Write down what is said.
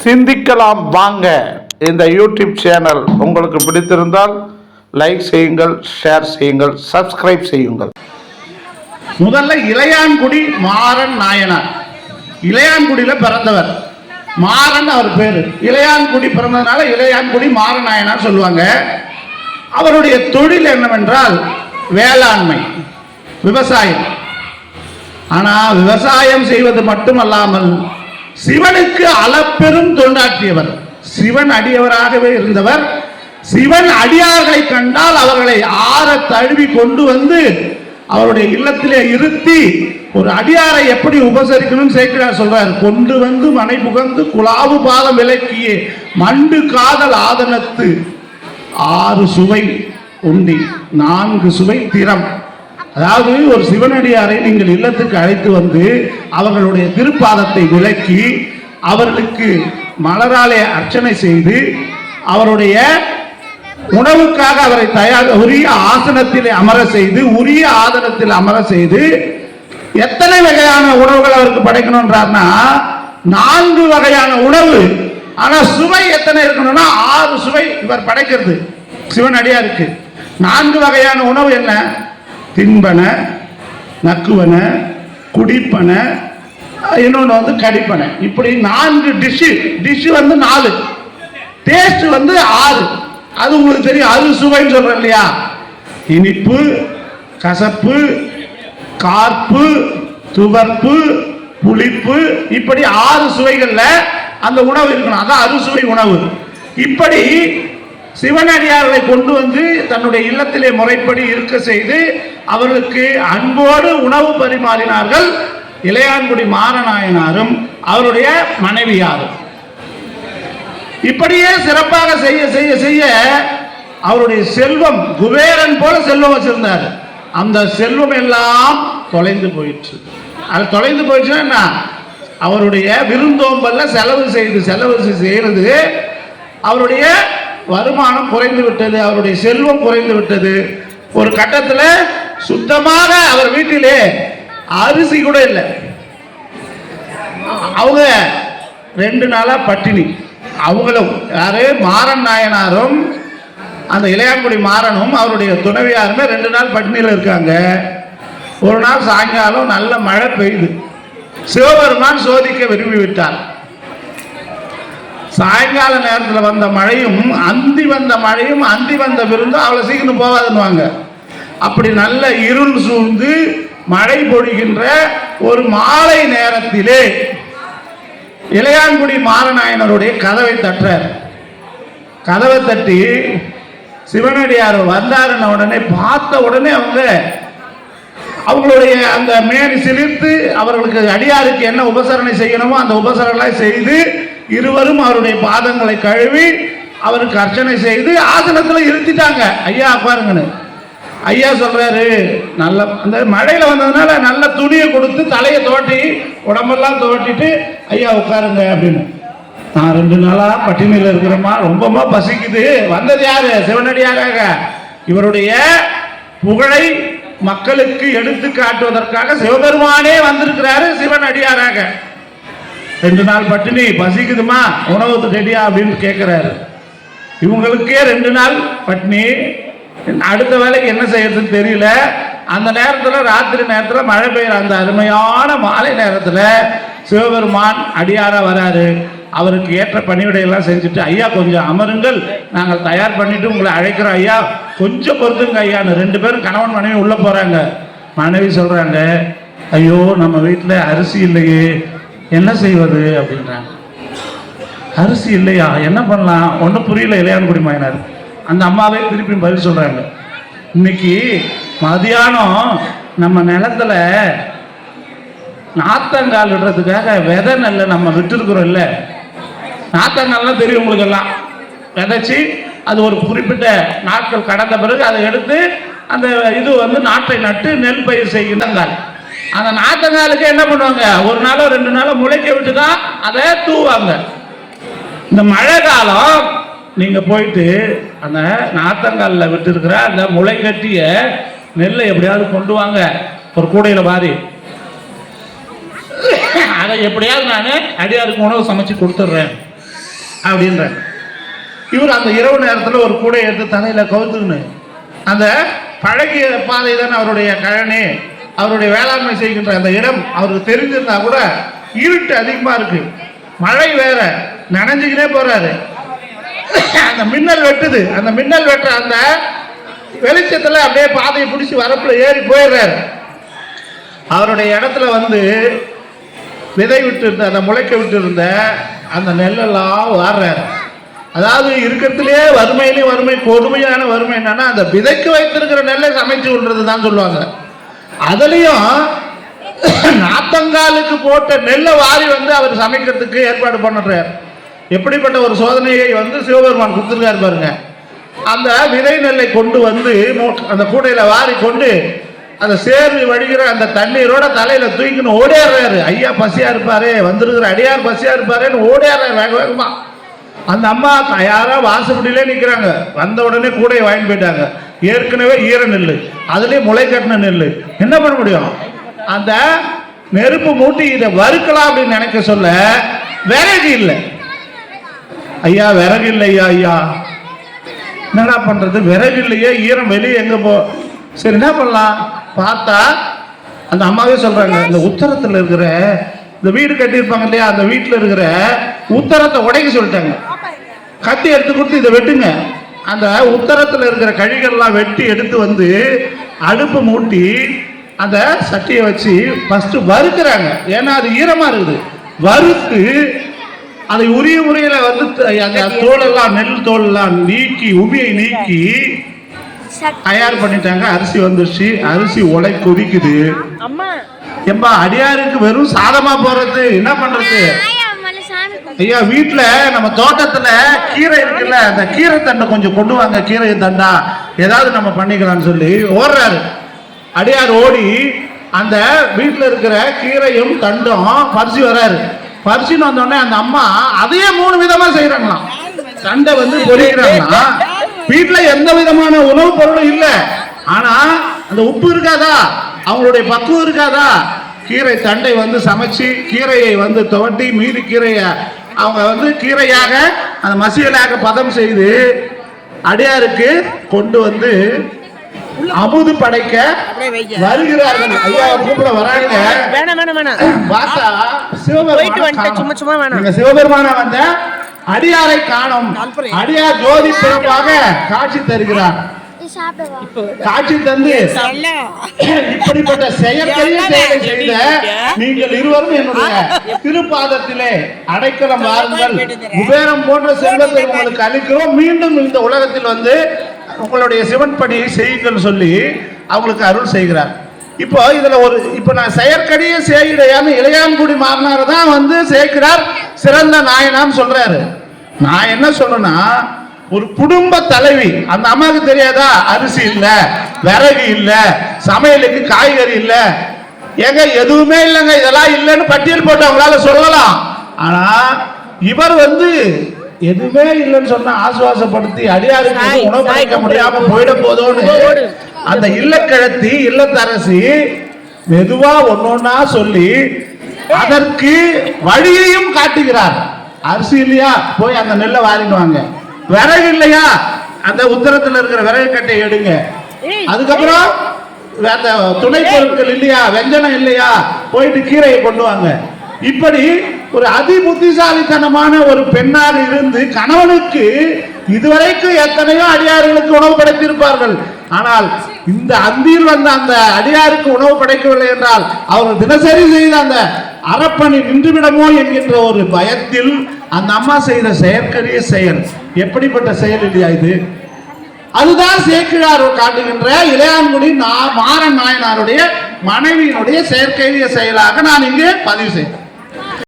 சிந்திக்கலாம் வாங்க. இந்த யூடியூப் சேனல் உங்களுக்கு பிடித்திருந்தால் லைக் செய்யுங்கள் ஷேர் செய்யுங்கள் சப்ஸ்கிரைப் செய்யுங்கள். முதல்ல இளையான்குடி மாறன் நாயனார். இளையான்குடியில் பிறந்தவர். மாறன் அவர் பேர். இளையான்குடி பிறந்ததுனால இளையான்குடி மாறன் நாயனார் சொல்லுவாங்க. அவருடைய தொழில் என்னவென்றால் வேளாண்மை விவசாயம். ஆனால் விவசாயம் செய்வது மட்டுமல்லாமல் சிவனுக்கு அளப்பெரும் தொண்டாற்றியவர். சிவன் அடியவராகவே இருந்தவர். சிவன் அடியார்களை கண்டால் அவர்களை ஆற தழுவி கொண்டு வந்து அவருடைய இல்லத்திலே இருத்தி ஒரு அடியாரை எப்படி உபசரிக்கணும்னு சேர்க்கிறார் சொல்றார். கொண்டு வந்து மனை புகந்து குலாவு பாதம் விலக்கியே மண்டு காதல் ஆதனத்து ஆறு சுவை உண்டி நான்கு சுவை திறம். அதாவது ஒரு சிவனடியாரை நீங்கள் இல்லத்துக்கு அழைத்து வந்து அவர்களுடைய திருப்பாதத்தை விளக்கி அவர்களுக்கு மலராலே அர்ச்சனை செய்து அவருடைய உணவுக்காக அவரை தயார் உரிய ஆசனத்தில் அமர செய்து உரிய ஆதனத்தில் அமர செய்து எத்தனை வகையான உணவுகள் அவருக்கு படைக்கணும்ன்றார்னா நான்கு வகையான உணவு. ஆனா சுவை எத்தனை இருக்கணும்னா ஆறு சுவை இவர் படைக்கிறது. சிவன் அடியாருக்கு நான்கு வகையான உணவு என்ன? தின்பன நக்குவன குடிப்பன இன்னொன்று வந்து கடிப்பன. இப்படி நான்கு டிஷ்ஷு டிஷ்ஷு வந்து நாலு. டேஸ்ட் வந்து ஆறு. அது உங்களுக்கு தெரியும் அது சுவைன்னு சொல்கிறேன் இல்லையா? இனிப்பு கசப்பு கார்ப்பு துவர்ப்பு புளிப்பு இப்படி ஆறு சுவைகளில் அந்த உணவு இருக்கணும். அதான் அறுசுவை உணவு. இப்படி சிவனடியார்களை கொண்டு வந்து தன்னுடைய இல்லத்திலே முறைப்படி இருக்க செய்து அவர்களுக்கு அன்போடு உணவு பரிமாறினார்கள். இளையான்குடி மாறநாயனாரும் அவருடைய மனைவியாரும். இப்படியே சிறப்பாக செய்ய செய்ய செய்ய அவருடைய செல்வம் குபேரன் போல செல்வம் வச்சிருந்தார். அந்த செல்வம் எல்லாம் தொலைந்து போயிடுச்சு அது தொலைந்து போயிடுச்சுன்னா என்ன? அவருடைய விருந்தோம்பல்ல செலவு செய்து செலவு செய்கிறது அவருடைய வருமானம் குறைந்து விட்டது அவருடைய செல்வம் குறைந்து விட்டது. ஒரு கட்டத்தில் சுத்தமாக அவர் வீட்டிலே அரிசி கூட இல்லை. அவங்க ரெண்டு நாளா பட்டினி. அவங்களும் யாரு? மாறன் நாயனாரும் அந்த இளையாங்குடி மாறனும் அவருடைய துணைவியாருமே ரெண்டு நாள் பட்டினியில் இருக்காங்க. ஒரு நாள் சாயங்காலம் நல்ல மழை பெய்யுது சிவபெருமான் சோதிக்க விரும்பி விட்டார் சாயங்கால நேரத்தில் வந்த மழையும் அந்தி வந்த மழையும் அந்தி வந்த விருந்தும் அவ்வளோ சீக்கிரம் போகாதுன்னுவாங்க. அப்படி நல்ல இருள் சூழ்ந்து மழை பொழிகின்ற ஒரு மாலை நேரத்திலே இளையான்குடி மாறநாயனருடைய கதவை தட்டுறார். கதவை தட்டி சிவனடியார் வந்தாருன்ன உடனே பார்த்த உடனே அவங்க அவங்களுடைய அந்த மேனி சிலிர்த்து அவர்களுக்கு அடியாருக்கு என்ன உபசரணை செய்யணுமோ அந்த உபசரணை செய்து இருவரும் அவருடைய பாதங்களை கழுவி அவருக்கு அர்ச்சனை செய்து ஆசனத்தில் இருத்திட்டாங்க. ஐயா பாருங்கன்னு ஐயா சொல்றாரு நல்ல அந்த மழையில வந்ததுனால நல்ல துணியை கொடுத்து தலையை தோட்டி உடம்பெல்லாம் தோட்டிட்டு ஐயா உட்காருங்க அப்படின்னு. நான் ரெண்டு நாளா பட்டினியில் இருக்கிறோமா ரொம்பமா பசிக்குது. வந்தது யாரு? சிவனடியாக இவருடைய புகழை மக்களுக்கு எடுத்து காட்டுவதற்காக சிவபெருமானே வந்திருக்கிறாரு சிவன் அடியாராக ரெண்டு நாள் பட்டினி பசிக்குதுமா? உணவு ரெடியா அப்படின்னு கேட்குறாரு இவங்களுக்கே ரெண்டு நாள் பட்னி. அடுத்த வேலைக்கு என்ன செய்யறதுன்னு தெரியல. அந்த நேரத்தில் ராத்திரி நேரத்தில் மழை பெய்யுற அந்த அருமையான மாலை நேரத்தில் சிவபெருமான் அடியாராக வராரு. அவருக்கு ஏற்ற பணிவிடையெல்லாம் செஞ்சுட்டு ஐயா கொஞ்சம் அமருங்கள். நாங்கள் தயார் பண்ணிட்டு உங்களை அழைக்கிறோம் ஐயா. கொஞ்சம் பொறுத்துங்க ஐயான்னு ரெண்டு பேரும் கணவன் மனைவி உள்ளே போகிறாங்க மனைவி சொல்கிறாங்க ஐயோ நம்ம வீட்டில் அரிசி இல்லையே. என்ன செய்வது அப்படின்றாங்க. அரிசி இல்லையா? என்ன பண்ணலாம்? ஒன்றும் புரியல இளையான்குடி மாயினார் அந்த அம்மாவே திருப்பி பதில் சொல்கிறாங்க இன்னைக்கு மதியானம் நம்ம நிலத்துல நாத்தங்கால் விடுறதுக்காக விதை நெல்லை நம்ம விட்டுருக்குறோம் இல்லை? நாத்தங்கால்லாம் தெரியும் உங்களுக்கு எல்லாம் விதைச்சி அது ஒரு குறிப்பிட்ட நாட்கள் கடந்த பிறகு அதை எடுத்து அந்த இது வந்து நாட்டை நட்டு நெல் பயிர் செய்கின்றங்கால் அந்த நாத்தங்காலுக்கு என்ன பண்ணுவாங்க? ஒரு நாளோ ரெண்டு நாளோ முளைக்க விட்டு தான் அதை தூவாங்க. இந்த மழை காலம் நீங்க போயிட்டு அந்த நாத்தங்காலில் விட்டுருக்கிற அந்த முளை கட்டிய நெல்லை எப்படியாவது கொண்டு வாங்க. ஒரு கூடையில வாரி அதை எப்படியாவது நான் அடியாருக்கு உணவு சமைச்சு கொடுத்துட்றேன் அப்படின்றேன். இவர் அந்த இரவு நேரத்தில் ஒரு கூடை எடுத்து தலையில் கவுத்துக்கின்னு அந்த பழகிய பாதை தானே அவருடைய கழனி. அவருடைய வேளாண்மை செய்கின்ற அந்த இடம் அவருக்கு தெரிஞ்சிருந்தா கூட இருட்டு அதிகமாக இருக்கு. மழை வேற நனைஞ்சுக்கிட்டே போறாரு. அந்த மின்னல் வெட்டுது. அந்த மின்னல் வெட்டுற அந்த வெளிச்சத்தில் அப்படியே பாதையை பிடிச்சி வரப்புல ஏறி போயிடுறாரு. அவருடைய இடத்துல வந்து விதை விட்டு இருந்த அந்த முளைக்க விட்டு இருந்த அந்த நெல்லெல்லாம் வாடுறாரு அதாவது இருக்கிறதுலே வறுமையிலே வறுமை கொடுமையான வறுமை என்னன்னா அந்த விதைக்கு வைத்திருக்கிற நெல்லை சமைச்சு விடுறது தான் சொல்லுவாங்க. அதுலேயும் நாத்தங்காலுக்கு போட்ட நெல்லை வாரி வந்து அவர் சமைக்கிறதுக்கு ஏற்பாடு பண்ணுறார் எப்படிப்பட்ட ஒரு சோதனையை வந்து சிவபெருமான் கொடுத்துருக்காரு பாருங்க. அந்த விதை நெல்லை கொண்டு வந்து அந்த கூடையில் வாரி கொண்டு அந்த சேர்வி வடிகிற அந்த தண்ணீரோட தலையில தூக்கின்னு ஓடியாடுறாரு. ஐயா பசியா இருப்பாரு வந்திருக்கிற அடியார் பசியா இருப்பாருன்னு ஓடியாடுறாரு வேக வேகமா. அந்த அம்மா யாரா வாசப்படியிலே நிற்கிறாங்க வந்த உடனே கூடையை வாங்கி போயிட்டாங்க. ஏற்கனவே ஈர நெல் அதுலேயே முளை கட்டின நெல் என்ன பண்ண முடியும்? அந்த நெருப்பு மூட்டி இதை வறுக்கலாம் அப்படின்னு நினைக்க சொல்ல விறகு இல்லை. ஐயா விறகு இல்லையா ஐயா. என்னடா பண்றது? விறகு இல்லையே ஈரம் வெளியே எங்க போ? சரி என்ன பண்ணலாம்? பார்த்தா அந்த அம்மாவே சொல்றாங்க இந்த உத்தரத்தில் இருக்கிற இந்த வீடு கட்டியிருப்பாங்க இல்லையா அந்த வீட்டில் இருக்கிற உத்தரத்தை உடைக்க சொல்லிட்டாங்க. கத்தி எடுத்து கொடுத்து இதை வெட்டுங்க. அந்த உத்தரத்துல இருக்கிற கழிகள்லாம் வெட்டி எடுத்து வந்து அடுப்பு மூட்டி அந்த சட்டியை வச்சு ஃபர்ஸ்ட் வறுக்கிறாங்க. ஏன்னா அது ஈரமா இருக்குது. வறுத்து அதை உரிய முறையில வந்து அந்த தோலெல்லாம் நெல் தோலெல்லாம் நீக்கி உமியை நீக்கி தயார் பண்ணிட்டாங்க. அரிசி வந்துருச்சு. அரிசி உலை கொதிக்குது. எம்பா அடியாருக்கு வெறும் சாதமா போறது. என்ன பண்றது? ஐயா வீட்டுல நம்ம தோட்டத்துல கீரை இருக்குல்ல அந்த கீரை தண்டை கொஞ்சம் கொண்டு வாங்க கீரை தண்டா. ஏதாவது நம்ம பண்ணிக்கலாம்னு சொல்லி ஓடுறாரு. அடியார் ஓடி அந்த வீட்டுல இருக்கிற கீரையும் தண்டும் பரிசு வராரு. பரிசுன்னு வந்தோடனே அந்த அம்மா அதையே மூணு விதமா செய்யறாங்களாம் தண்டை வந்து பொரிக்கிறாங்கன்னா வீட்டுல எந்த விதமான உணவுப் பொருளும் இல்ல. ஆனா அந்த உப்பு இருக்காதா? அவங்களுடைய பக்குவம் இருக்காதா? கீரை தண்டை வந்து சமைச்சு கீரையை வந்து துவட்டி மீதி கீரையை அவங்க வந்து கீரையாக அந்த மசியலாக பதம் செய்து அடியாருக்கு கொண்டு வந்து அமுது படைக்க வருகிறார்கள். ஐயா கூப்பிட வராங்க. வேணாம் வேணாம் வேணாம். பார்த்தா சிவபெருமான சும்மா சும்மா வேணாம். சிவபெருமான வந்த அடியாரை காணும். அடியார் ஜோதி பிறப்பாக காட்சி தருகிறார். காட்சி தந்து இப்படிப்பட்ட செயற்கைய செயலை செய்த நீங்கள் இருவரும் என்னுடைய திருப்பாதத்திலே அடைக்கலம் வாருங்கள். குபேரம் போன்ற செல்வத்தை உங்களுக்கு அளிக்கிறோம். மீண்டும் இந்த உலகத்தில் வந்து உங்களுடைய சிவன் பணியை செய்யுங்கள் சொல்லி அவங்களுக்கு அருள் செய்கிறார். இப்போ இதுல ஒரு இப்போ நான் செயற்கடியே செய்யுடையான்னு இளையான்குடி மாறினார் தான் வந்து சேர்க்கிறார் சிறந்த நாயனான்னு சொல்றாரு. நான் என்ன சொல்றேன்னா ஒரு குடும்ப தலைவி. அந்த அம்மாவுக்கு தெரியாதா? அரிசி இல்ல விறகு இல்ல சமையலுக்கு காய்கறி இல்ல. ஏங்க எதுவுமே இல்லைங்க. இதெல்லாம் இல்லைன்னு பட்டியல் போட்டு அவங்களால சொல்லலாம். ஆனா இவர் வந்து எதுவுமே இல்லைன்னு சொன்னா ஆசுவாசப்படுத்தி அடியாருக்கு உணவு படைக்க முடியாம போயிட போதோன்னு அந்த இல்லக்கிழத்தி இல்லத்தரசி மெதுவா ஒன்னொன்னா சொல்லி அதற்கு வழியையும் காட்டுகிறார். அரிசி இல்லையா? போய் அந்த நெல்லை வாரிட்டு வாங்க. விறகு இல்லையா? அந்த உத்தரத்துல இருக்கிற விறகு கட்டை எடுங்க. அதுக்கப்புறம் அந்த துணை பொருட்கள் இல்லையா? வெஞ்சனம் இல்லையா? போயிட்டு கீரையை கொண்டு வாங்க. இப்படி ஒரு அதி புத்திசாலித்தனமான ஒரு பெண்ணாக இருந்து கணவனுக்கு இதுவரைக்கும் எத்தனையோ அடியார்களுக்கு உணவு படைத்திருப்பார்கள். ஆனால் இந்த அந்தியில் வந்த அந்த அடியாருக்கு உணவு படைக்கவில்லை என்றால் அவர்கள் தினசரி செய்த அந்த அறப்பணி நின்றுவிடமோ என்கின்ற ஒரு பயத்தில் அந்த அம்மா செய்த செயற்கரிய செயல். எப்படிப்பட்ட செயல் இல்லையா இது? அதுதான் சேக்கிழார் காட்டுகின்ற இளையான்குடி நா- மாறன் நாயனாருடைய மனைவியினுடைய செயற்கை செயலாக நான் இங்கே பதிவு செய்தேன்.